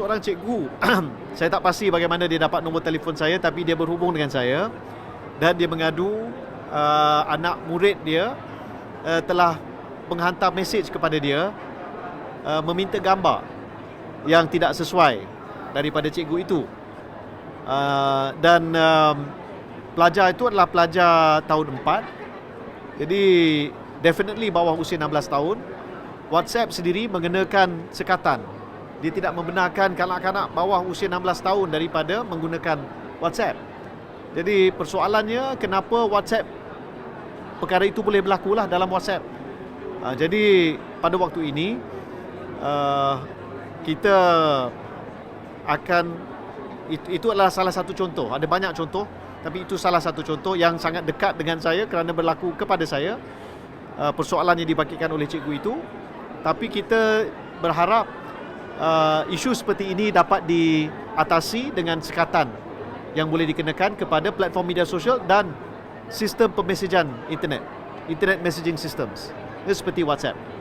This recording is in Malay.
seorang cikgu. saya tak pasti bagaimana dia dapat nombor telefon saya tapi dia berhubung dengan saya dan dia mengadu uh, anak murid dia uh, telah menghantar mesej kepada dia uh, meminta gambar yang tidak sesuai daripada cikgu itu. Uh, dan um, pelajar itu adalah pelajar tahun 4. Jadi definitely bawah usia 16 tahun. WhatsApp sendiri mengenakan sekatan dia tidak membenarkan kanak-kanak bawah usia 16 tahun daripada menggunakan WhatsApp. Jadi persoalannya kenapa WhatsApp perkara itu boleh berlaku lah dalam WhatsApp. Uh, jadi pada waktu ini uh, kita akan itu, itu adalah salah satu contoh. Ada banyak contoh tapi itu salah satu contoh yang sangat dekat dengan saya kerana berlaku kepada saya. Uh, persoalan yang oleh cikgu itu. Tapi kita berharap uh, isu seperti ini dapat diatasi dengan sekatan yang boleh dikenakan kepada platform media sosial dan sistem pemesejan internet, internet messaging systems. Seperti WhatsApp.